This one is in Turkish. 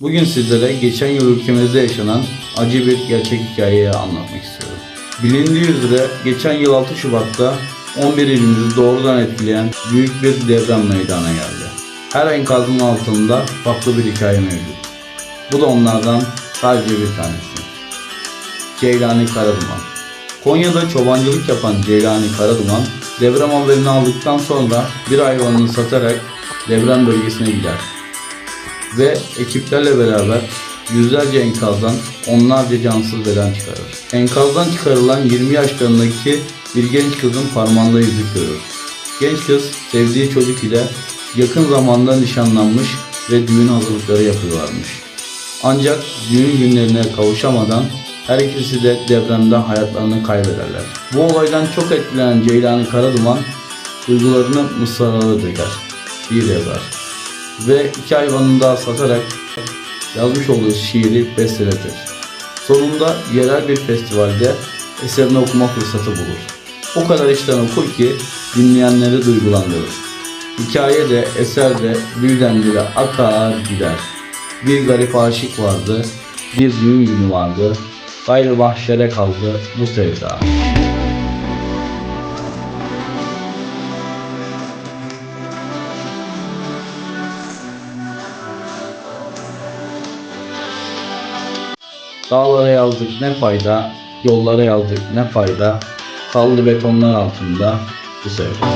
Bugün sizlere geçen yıl ülkemizde yaşanan acı bir gerçek hikayeyi anlatmak istiyorum. Bilindiği üzere geçen yıl 6 Şubat'ta 11 ilimizi doğrudan etkileyen büyük bir deprem meydana geldi. Her enkazın altında farklı bir hikaye mevcut. Bu da onlardan sadece bir tanesi. Ceylani Karaduman Konya'da çobancılık yapan Ceylani Karaduman deprem haberini aldıktan sonra bir hayvanını satarak deprem bölgesine gider ve ekiplerle beraber yüzlerce enkazdan onlarca cansız beden çıkarır. Enkazdan çıkarılan 20 yaşlarındaki bir genç kızın parmağında yüzük görür. Genç kız sevdiği çocuk ile yakın zamanda nişanlanmış ve düğün hazırlıkları yapıyorlarmış. Ancak düğün günlerine kavuşamadan her ikisi de depremde hayatlarını kaybederler. Bu olaydan çok etkilenen Ceylani Karaduman duygularını mısralara döker, şiir yazar ve iki hayvanını daha satarak yazmış olduğu şiiri besteletir. Sonunda yerel bir festivalde eserini okuma fırsatı bulur. O kadar işten okur ki dinleyenleri duygulandırır. Hikaye de eser de dilden dile akar gider. Bir garip aşık vardı, bir düğün günü vardı, gayrı mahşere kaldı bu sevda. Dağlara yazdık ne fayda, yollara yazdık ne fayda, kaldı betonlar altında. Bu sevda.